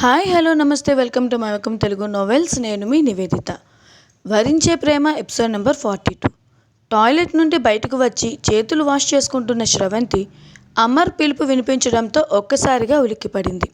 Hi hello నమస్తే welcome to Mayakam Telugu novels. నేను మీ నివేదిత. వరించే ప్రేమ episode number forty two. Toilet నుండి బయటకు వచ్చి చేతులు వాష్ చేసుకుంటున్న శ్రవంతి అమర్ పిలుపు వినిపించడంతో ఒక్కసారిగా ఉలిక్కిపడింది.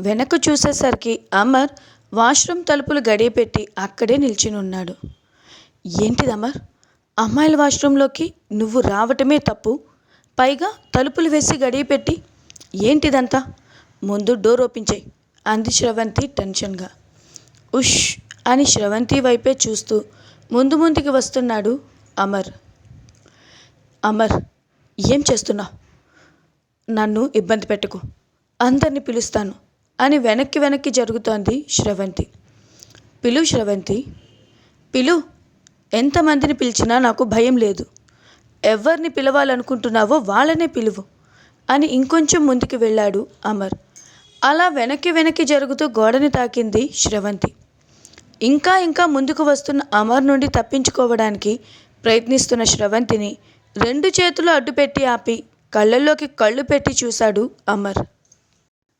వెనక్కు చూసేసరికి అమర్ వాష్రూమ్ తలుపులు గడియపెట్టి అక్కడే నిల్చుని ఉన్నాడు ఏంటిది అమర్? అమ్మాయిల వాష్రూంలోకి నువ్వు రావటమే తప్పు. పైగా తలుపులు వేసి గడియపెట్టి. ఏంటిదంతా? ముందు డోర్ ఓపెన్ చేయి. అంది శ్రవంతి టెన్షన్గా. ఉష్ అని శ్రవంతి వైపే చూస్తూ ముందు ముందుకి వస్తున్నాడు అమర్. అమర్ ఏం చేస్తున్నావు? నన్ను ఇబ్బంది పెట్టుకు అందరిని పిలుస్తాను అని వెనక్కి వెనక్కి జరుగుతోంది శ్రవంతి. పిలు శ్రవంతి. పిలు ఎంతమందిని పిలిచినా నాకు భయం లేదు. ఎవరిని పిలవాలనుకుంటున్నావో వాళ్ళనే పిలువు అని ఇంకొంచెం ముందుకు వెళ్ళాడు అమర్. అలా వెనక్కి వెనక్కి జరుగుతూ గోడని తాకింది శ్రవంతి. ఇంకా ఇంకా ముందుకు వస్తున్న అమర్ నుండి తప్పించుకోవడానికి ప్రయత్నిస్తున్న శ్రవంతిని రెండు చేతులు అడ్డుపెట్టి ఆపి కళ్ళల్లోకి కళ్ళు పెట్టి చూశాడు అమర్.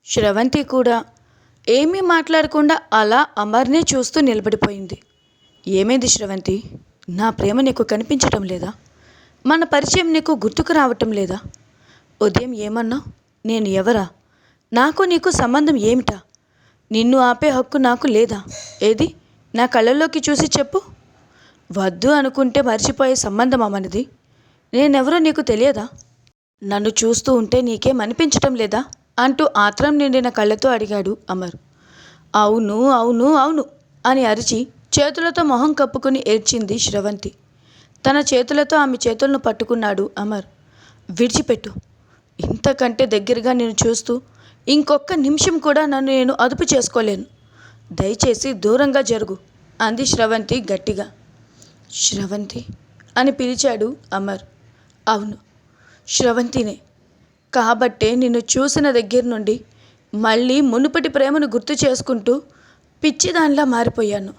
శ్రవంతి కూడా ఏమీ మాట్లాడకుండా అలా అమర్నే చూస్తూ నిలబడిపోయింది. ఏమైంది శ్రవంతి? నా ప్రేమ నీకు కనిపించటం లేదా? మన పరిచయం నీకు గుర్తుకు రావటం లేదా? ఉదయం ఏమన్నా? నేను ఎవరా? నాకు నీకు సంబంధం ఏమిటా? నిన్ను ఆపే హక్కు నాకు లేదా? ఏది? నా కళ్ళల్లోకి చూసి చెప్పు. వద్దు అనుకుంటే మర్చిపోయే సంబంధమా మనది? నేనెవరో నీకు తెలియదా? నన్ను చూస్తూ ఉంటే నీకేం అనిపించటం లేదా? అంటూ ఆత్రం నిండిన కళ్ళతో అడిగాడు అమర్. అవును అవును అవును అని అరిచి చేతులతో మొహం కప్పుకుని ఏడ్చింది శ్రవంతి. తన చేతులతో ఆమె చేతులను పట్టుకున్నాడు అమర్. విడిచిపెట్టు. ఇంతకంటే దగ్గరగా నేను చూస్తూ ఇంకొక నిమిషం కూడా నన్ను నేను అదుపు చేసుకోలేను. దయచేసి దూరంగా జరుగు అంది శ్రవంతి గట్టిగా. శ్రవంతి? అని పిలిచాడు అమర్. అవును శ్రవంతినే. కాబట్టే నిన్ను చూసిన దగ్గర నుండి మళ్ళీ మునుపటి ప్రేమను గుర్తు చేసుకుంటూ పిచ్చిదానిలా మారిపోయాను.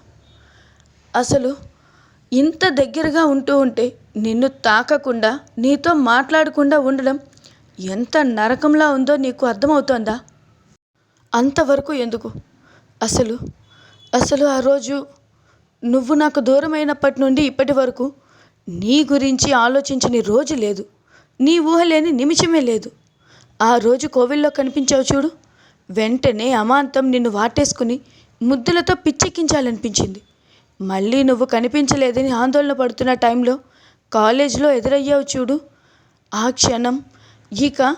అసలు ఇంత దగ్గరగా ఉంటూ ఉంటే నిన్ను తాకకుండా నీతో మాట్లాడకుండా ఉండడం ఎంత నరకంలా ఉందో నీకు అర్థమవుతోందా? అంతవరకు ఎందుకు? అసలు అసలు ఆ రోజు నువ్వు నాకు దూరమైనప్పటి నుండి ఇప్పటి వరకు నీ గురించి ఆలోచించని రోజు లేదు. నీ ఊహ లేని నిమిషమే లేదు. ఆ రోజు కోవిల్లో కనిపించావు చూడు. వెంటనే అమాంతం నిన్ను వాటేసుకుని ముద్దులతో పిచ్చెక్కించాలనిపించింది. మళ్ళీ నువ్వు కనిపించలేదని ఆందోళన పడుతున్న టైంలో కాలేజీలో ఎదురయ్యావు చూడు. ఆ క్షణం ఇక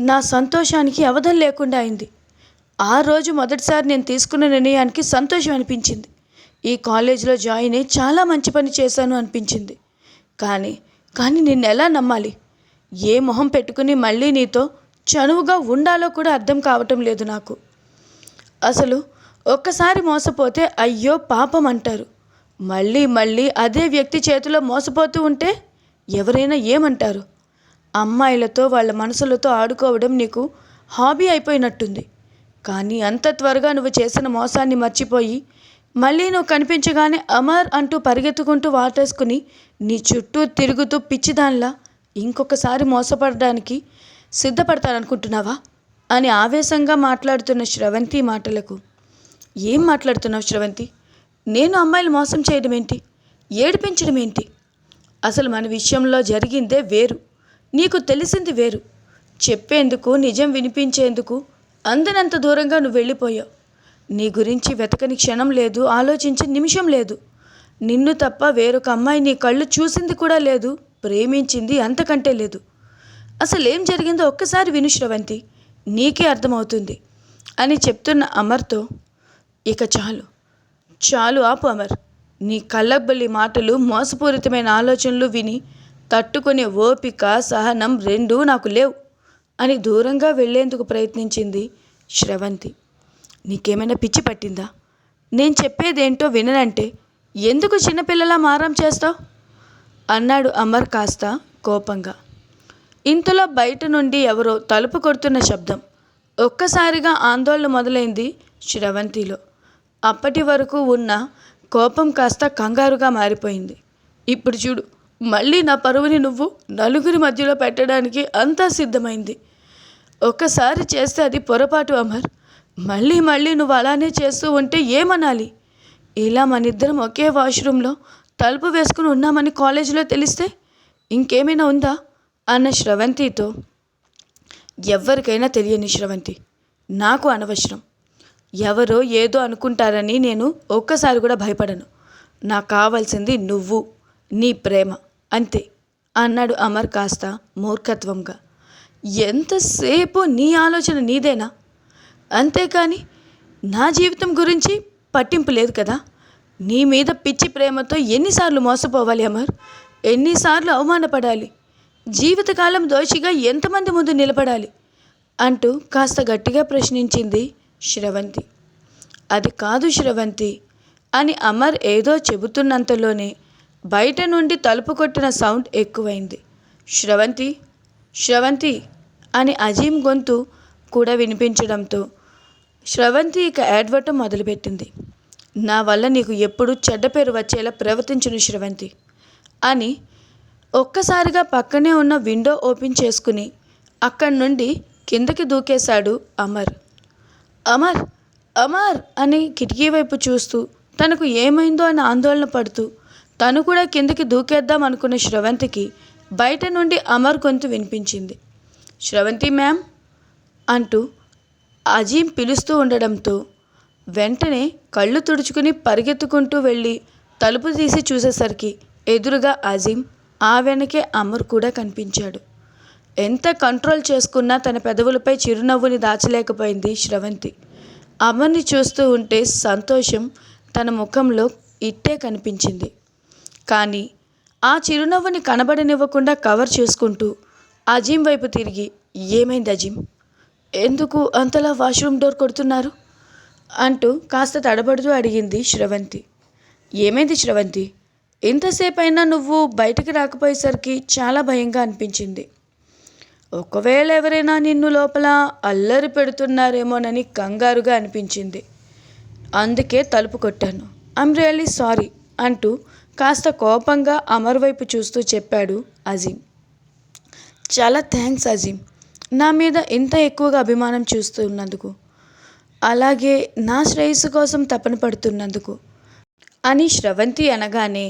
నా సంతోషానికి అవధం లేకుండా అయింది. ఆ రోజు మొదటిసారి నేను తీసుకున్న నిర్ణయానికి సంతోషం అనిపించింది. ఈ కాలేజీలో జాయిన్ అయ్యి చాలా మంచి పని చేశాను అనిపించింది. కానీ కానీ నిన్ను ఎలా నమ్మాలి? ఏ మొహం పెట్టుకుని మళ్ళీ నీతో చనువుగా ఉండాలో కూడా అర్థం కావటం లేదు నాకు. అసలు ఒక్కసారి మోసపోతే అయ్యో పాపం అంటారు. మళ్ళీ మళ్ళీ అదే వ్యక్తి చేతిలో మోసపోతూ ఉంటే ఎవరైనా ఏమంటారు? అమ్మాయిలతో వాళ్ళ మనసులతో ఆడుకోవడం నీకు హాబీ అయిపోయినట్టుంది. కానీ అంత త్వరగా నువ్వు చేసిన మోసాన్ని మర్చిపోయి మళ్ళీ నువ్వు కనిపించగానే అమర్ అంటూ పరిగెత్తుకుంటూ వాటేసుకుని నీ చుట్టూ తిరుగుతూ పిచ్చిదానిలా ఇంకొకసారి మోసపడడానికి సిద్ధపడతాననుకుంటున్నావా? అని ఆవేశంగా మాట్లాడుతున్న శ్రవంతి మాటలకు. ఏం మాట్లాడుతున్నావు శ్రవంతి? నేను అమ్మాయిలు మోసం చేయడం ఏంటి ఏడిపించడం ఏంటి అసలు మన విషయంలో జరిగిందే వేరు. నీకు తెలిసింది వేరు. చెప్పేందుకు నిజం వినిపించేందుకు అందనంత దూరంగా నువ్వు వెళ్ళిపోయావు. నీ గురించి వెతకని క్షణం లేదు ఆలోచించే నిమిషం లేదు. నిన్ను తప్ప వేరొక అమ్మాయి నీ కళ్ళు చూసింది కూడా లేదు ప్రేమించింది అంతకంటే లేదు. అసలు ఏం జరిగిందో ఒక్కసారి విను శ్రవంతి నీకే అర్థమవుతుంది అని చెప్తున్న అమర్తో ఇక చాలు. చాలు ఆపు అమర్. నీ కళ్ళబ్బలి మాటలు మోసపూరితమైన ఆలోచనలు విని తట్టుకునే ఓపిక సహనం రెండూ నాకు లేవు అని దూరంగా వెళ్ళేందుకు ప్రయత్నించింది శ్రవంతి. నీకేమైనా పిచ్చి పట్టిందా? నేను చెప్పేదేంటో విననంటే ఎందుకు చిన్నపిల్లలా మారం చేస్తావు? అన్నాడు అమర్ కాస్త కోపంగా. ఇంతలో బయట నుండి ఎవరో తలుపు కొడుతున్న శబ్దం. ఒక్కసారిగా ఆందోళన మొదలైంది శ్రవంతిలో. అప్పటి వరకు ఉన్న కోపం కాస్త కంగారుగా మారిపోయింది. ఇప్పుడు చూడు మళ్ళీ నా పరువుని నువ్వు నలుగురి మధ్యలో పెట్టడానికి అంతా సిద్ధమైంది. ఒక్కసారి చేస్తే అది పొరపాటు అమర్. మళ్ళీ మళ్ళీ నువ్వు అలానే చేస్తూ ఉంటే ఏమనాలి? ఇలా మన ఇద్దరం ఒకే వాష్రూమ్లో తలుపు వేసుకుని ఉన్నామని కాలేజీలో తెలిస్తే ఇంకేమైనా ఉందా? అన్న శ్రవంతితో. ఎవరికైనా తెలియని శ్రవంతి. నాకు అనవసరం. ఎవరో ఏదో అనుకుంటారని నేను ఒక్కసారి కూడా భయపడను. నాకు కావాల్సింది నువ్వు నీ ప్రేమ. అంతే అన్నాడు అమర్ కాస్త మూర్ఖత్వంగా. ఎంతసేపు నీ ఆలోచన నీదేనా? అంతేకాని నా జీవితం గురించి పట్టింపు లేదు కదా? నీ మీద పిచ్చి ప్రేమతో ఎన్నిసార్లు మోసపోవాలి అమర్? ఎన్నిసార్లు అవమానపడాలి? జీవితకాలం దోషిగా ఎంతమంది ముందు నిలబడాలి? అంటూ కాస్త గట్టిగా ప్రశ్నించింది శ్రవంతి. అది కాదు శ్రవంతి అని అమర్ ఏదో చెబుతున్నంతలోనే బయట నుండి తలుపు కొట్టిన సౌండ్ ఎక్కువైంది. శ్రవంతి శ్రవంతి అని అజీం గొంతు కూడా వినిపించడంతో శ్రవంతి ఇక ఏడవటం మొదలుపెట్టింది. నా వల్ల నీకు ఎప్పుడు చెడ్డ పేరు వచ్చేలా ప్రవర్తించును శ్రవంతి అని ఒక్కసారిగా పక్కనే ఉన్న విండో ఓపెన్ చేసుకుని అక్కడి నుండి కిందకి దూకేశాడు అమర్. అమర్ అమర్ అని కిటికీ వైపు చూస్తూ తనకు ఏమైందో అని ఆందోళన పడుతూ తను కూడా కిందకి దూకేద్దాం అనుకున్న శ్రవంతికి బయట నుండి అమర్ గొంతు వినిపించింది. శ్రవంతి మ్యామ్ అంటూ అజీం పిలుస్తూ ఉండడంతో వెంటనే కళ్ళు తుడుచుకుని పరిగెత్తుకుంటూ వెళ్ళి తలుపు తీసి చూసేసరికి ఎదురుగా అజీం ఆ వెనకే అమర్ కూడా కనిపించాడు. ఎంత కంట్రోల్ చేసుకున్నా తన పెదవులపై చిరునవ్వుని దాచలేకపోయింది శ్రవంతి. అమర్ని చూస్తూ ఉంటే సంతోషం తన ముఖంలో ఇట్టే కనిపించింది. కానీ ఆ చిరునవ్వుని కనబడనివ్వకుండా కవర్ చేసుకుంటూ అజీం వైపు తిరిగి ఏమైంది అజీం ఎందుకు అంతలా వాష్రూమ్ డోర్ కొడుతున్నారు? అంటూ కాస్త తడబడుతూ అడిగింది శ్రవంతి. ఏమైంది శ్రవంతి? ఎంతసేపు అయినా నువ్వు బయటికి రాకపోయేసరికి చాలా భయంగా అనిపించింది. ఒకవేళ ఎవరైనా నిన్ను లోపల అల్లరి పెడుతున్నారేమోనని కంగారుగా అనిపించింది. అందుకే తలుపు కొట్టాను. ఐమ్ రియల్లీ సారీ అంటూ కాస్త కోపంగా అమర్ వైపు చూస్తూ చెప్పాడు అజీం చాలా థ్యాంక్స్ అజీం నా మీద ఇంత ఎక్కువగా అభిమానం చూస్తున్నందుకు. అలాగే నా శ్రేయస్సు కోసం తపన పడుతున్నందుకు. అని శ్రవంతి అనగానే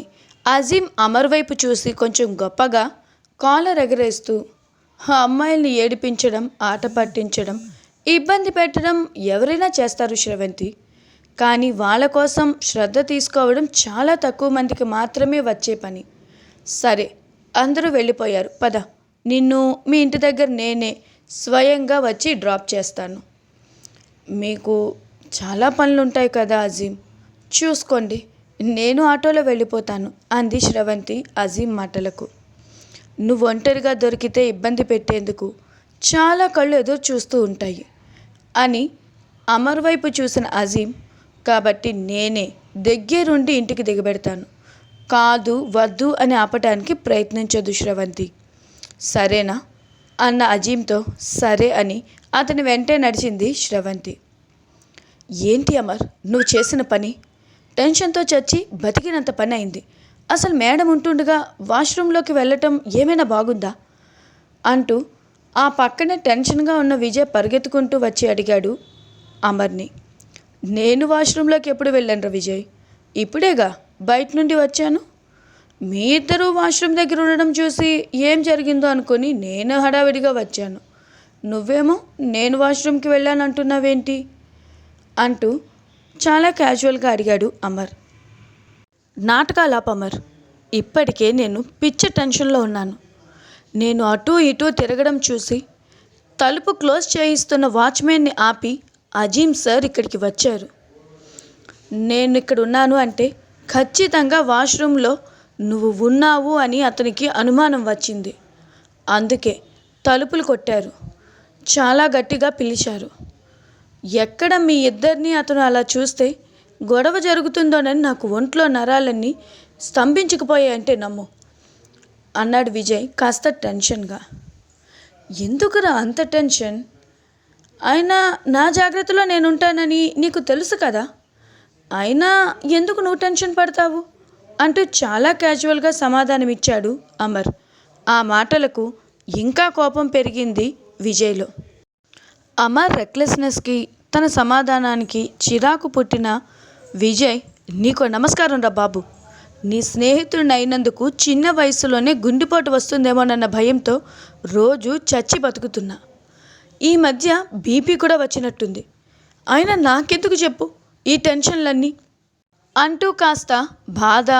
అజీం అమర్ వైపు చూసి కొంచెం గొప్పగా కాలర్ ఎగరేస్తూ ఆ అమ్మాయిల్ని ఏడిపించడం ఆట పట్టించడం ఇబ్బంది పెట్టడం ఎవరైనా చేస్తారు శ్రవంతి? కానీ వాళ్ళ కోసం శ్రద్ధ తీసుకోవడం చాలా తక్కువ మందికి మాత్రమే వచ్చే పని. సరే అందరూ వెళ్ళిపోయారు. పద. నిన్ను మీ ఇంటి దగ్గర నేనే స్వయంగా వచ్చి డ్రాప్ చేస్తాను. మీకు చాలా పనులు ఉంటాయి కదా అజీం చూసుకోండి నేను ఆటోలో వెళ్ళిపోతాను అంది శ్రవంతి అజీం మాటలకు. నువ్వు ఒంటరిగా దొరికితే ఇబ్బంది పెట్టేందుకు చాలా కళ్ళు ఎదురు చూస్తూ ఉంటాయి అని అమర్ వైపు చూసిన అజీం కాబట్టి నేనే దగ్గరుండి ఇంటికి దిగబెడతాను. కాదు వద్దు అని ఆపటానికి ప్రయత్నించదు శ్రవంతి. సరేనా? అన్న అజీంతో సరే అని అతని వెంటే నడిచింది శ్రవంతి. ఏంటి అమర్ నువ్వు చేసిన పని? టెన్షన్తో చచ్చి బతికినంత పని అయింది. అసలు మేడం ఉంటుండగా వాష్రూమ్లోకి వెళ్ళటం ఏమైనా బాగుందా? అంటూ ఆ పక్కనే టెన్షన్గా ఉన్న విజయ్ పరిగెత్తుకుంటూ వచ్చి అడిగాడు అమర్ని. నేను వాష్రూమ్లోకి ఎప్పుడు వెళ్ళాను విజయ్? ఇప్పుడేగా? బయట నుండి వచ్చాను? మీ ఇద్దరు వాష్రూమ్ దగ్గర ఉండడం చూసి ఏం జరిగిందో అనుకొని నేను హడావిడిగా వచ్చాను. నువ్వేమో నేను వాష్రూమ్కి వెళ్ళాను అంటున్నావేంటి? అంటూ చాలా క్యాజువల్గా అడిగాడు అమర్. నాటకాలాప్ అమర్ ఇప్పటికే నేను పిచ్చ టెన్షన్లో ఉన్నాను. నేను అటూ ఇటూ తిరగడం చూసి తలుపు క్లోజ్ చేయిస్తున్న వాచ్మెన్ని ఆపి అజీం సార్ ఇక్కడికి వచ్చారు. నేను ఇక్కడ ఉన్నాను అంటే ఖచ్చితంగా వాష్రూమ్లో నువ్వు ఉన్నావు అని అతనికి అనుమానం వచ్చింది. అందుకే తలుపులు కొట్టారు. చాలా గట్టిగా పిలిచారు. ఎక్కడ మీ ఇద్దరిని అతను అలా చూస్తే గొడవ జరుగుతుందోనని నాకు ఒంట్లో నరాలన్నీ స్తంభించుకుపోయాయంటే నమ్ము అన్నాడు విజయ్ కాస్త టెన్షన్గా. ఎందుకురా అంత టెన్షన్? అయినా నా జాగ్రత్తలో నేను ఉంటానని నీకు తెలుసు కదా. అయినా ఎందుకు నువ్వు టెన్షన్ పడతావు? అంటూ చాలా క్యాజువల్గా సమాధానమిచ్చాడు అమర్. ఆ మాటలకు ఇంకా కోపం పెరిగింది విజయ్లో. అమర్ రెక్లెస్నెస్కి తన సమాధానానికి చిరాకు పుట్టిన విజయ్ నీకు నమస్కారం రా బాబు. నీ స్నేహితుడినైనందుకు చిన్న వయసులోనే గుండెపోటు వస్తుందేమోనన్న భయంతో రోజు చచ్చి బతుకుతున్నా. ఈ మధ్య బీపీ కూడా వచ్చినట్టుంది. అయినా నాకెందుకు చెప్పు? ఈ టెన్షన్లన్నీ. అంటూ కాస్త బాధ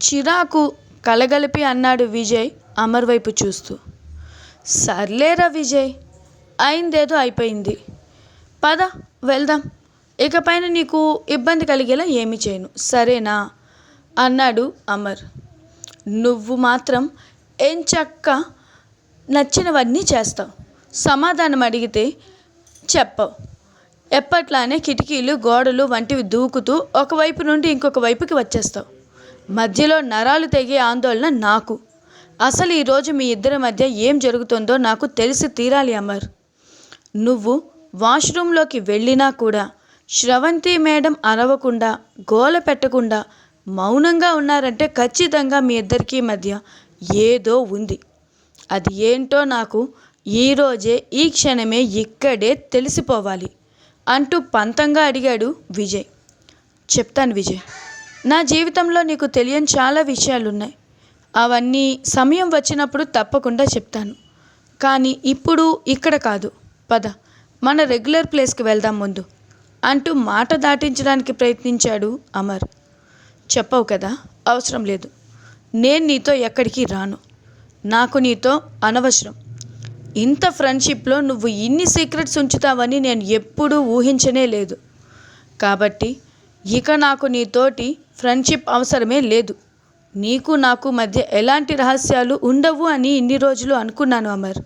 చిరాకు కలగలిపి అన్నాడు విజయ్ అమర్ వైపు చూస్తూ. సర్లేరా విజయ్ అయిందేదో అయిపోయింది. పద వెళ్దాం. ఇకపైన నీకు ఇబ్బంది కలిగేలా ఏమి చేయను. సరేనా? అన్నాడు అమర్. నువ్వు మాత్రం ఎంచక్క నచ్చినవన్నీ చేస్తావు. సమాధానం అడిగితే చెప్పవు. ఎప్పట్లానే కిటికీలు గోడలు వంటివి దూకుతూ ఒకవైపు నుండి ఇంకొక వైపుకి వచ్చేస్తావు. మధ్యలో నరాలు తెగే ఆందోళన నాకు. అసలు ఈరోజు మీ ఇద్దరి మధ్య ఏం జరుగుతుందో నాకు తెలిసి తీరాలి అమర్. నువ్వు వాష్రూమ్లోకి వెళ్ళినా కూడా శ్రవంతి మేడం అరవకుండా గోల పెట్టకుండా మౌనంగా ఉన్నారంటే ఖచ్చితంగా మీ ఇద్దరికీ మధ్య ఏదో ఉంది. అది ఏంటో నాకు ఈరోజే ఈ క్షణమే ఇక్కడే తెలిసిపోవాలి అంటూ పంతంగా అడిగాడు విజయ్. చెప్తాను విజయ్ నా జీవితంలో నీకు తెలియని చాలా విషయాలున్నాయి. అవన్నీ సమయం వచ్చినప్పుడు తప్పకుండా చెప్తాను. కానీ ఇప్పుడు ఇక్కడ కాదు. పద మన రెగ్యులర్ ప్లేస్కి వెళ్దాం ముందు అంటూ మాట దాటించడానికి ప్రయత్నించాడు అమర్. చెప్పవు కదా అవసరం లేదు. నేను నీతో ఎక్కడికి రాను. నాకు నీతో అనవసరం. ఇంత ఫ్రెండ్షిప్లో నువ్వు ఇన్ని సీక్రెట్స్ ఉంచుతావని నేను ఎప్పుడూ ఊహించనే లేదు. కాబట్టి ఇక నాకు నీతోటి ఫ్రెండ్షిప్ అవసరమే లేదు. నీకు నాకు మధ్య ఎలాంటి రహస్యాలు ఉండవు అని ఇన్ని రోజులు అనుకున్నాను అమర్.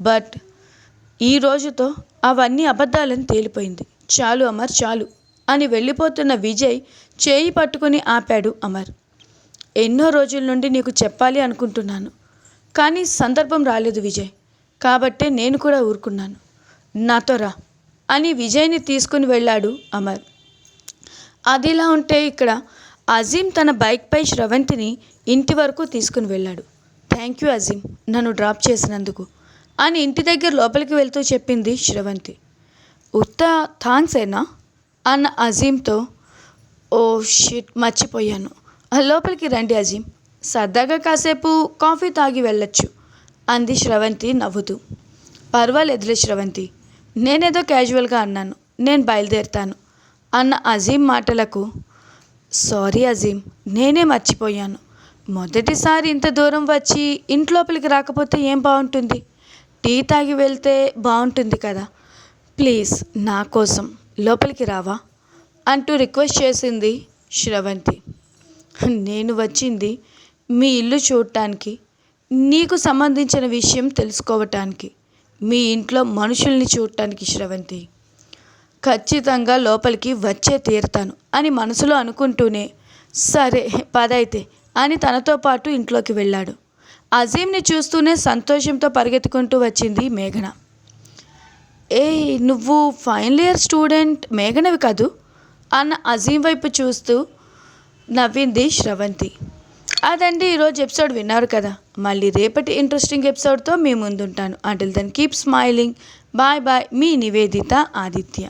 బట్ ఈ రోజుతో అవన్నీ అబద్ధాలని తేలిపోయింది. చాలు అమర్ చాలు అని వెళ్ళిపోతున్న విజయ్ చేయి పట్టుకుని ఆపాడు అమర్. ఎన్నో రోజుల నుండి నీకు చెప్పాలి అనుకుంటున్నాను. కానీ సందర్భం రాలేదు విజయ్. కాబట్టే నేను కూడా ఊరుకున్నాను. నాతో రా అని విజయ్ని తీసుకుని వెళ్ళాడు అమర్. అదిలా ఉంటే ఇక్కడ అజీం తన బైక్పై శ్రవంతిని ఇంటి వరకు తీసుకుని వెళ్ళాడు. థ్యాంక్ యూ అజీం నన్ను డ్రాప్ చేసినందుకు అని ఇంటి దగ్గర లోపలికి వెళ్తూ చెప్పింది శ్రవంతి ఉత్త థాంక్స్ ఏనా అన్న అజీంతో ఓ షిట్ మర్చిపోయాను. "ఆ, లోపలికి రండి అజీం సరదాగా కాసేపు కాఫీ తాగి వెళ్ళొచ్చు. అంది శ్రవంతి నవ్వుతూ. పర్వాలేదులే శ్రవంతి నేనేదో క్యాజువల్గా అన్నాను నేను బయలుదేరుతాను అన్న అజీం మాటలకు. సారీ అజీం నేనే మర్చిపోయాను. మొదటిసారి ఇంత దూరం వచ్చి ఇంట్లోపలికి రాకపోతే ఏం బాగుంటుంది? టీ తాగి వెళ్తే బాగుంటుంది కదా. ప్లీజ్ నా కోసం లోపలికి రావా? అంటూ రిక్వెస్ట్ చేసింది శ్రవంతి. నేను వచ్చింది మీ ఇల్లు చూడటానికి నీకు సంబంధించిన విషయం తెలుసుకోవటానికి మీ ఇంట్లో మనుషుల్ని చూడటానికి శ్రవంతి. ఖచ్చితంగా లోపలికి వచ్చే తీరుతాను అని మనసులో అనుకుంటూనే సరే పదైతే అని తనతో పాటు ఇంట్లోకి వెళ్ళాడు. అజీంని చూస్తూనే సంతోషంతో పరిగెత్తుకుంటూ వచ్చింది మేఘన. ఏ నువ్వు ఫైనల్ ఇయర్ స్టూడెంట్ మేఘనవి కాదు? అన్న అజీం వైపు చూస్తూ నవ్వింది శ్రవంతి. అదండి ఈరోజు ఎపిసోడ్ విన్నారు కదా. మళ్ళీ రేపటి ఇంట్రెస్టింగ్ ఎపిసోడ్తో మీ ముందుంటాను. Until then keep smiling bye bye మీ నివేదిత ఆదిత్య.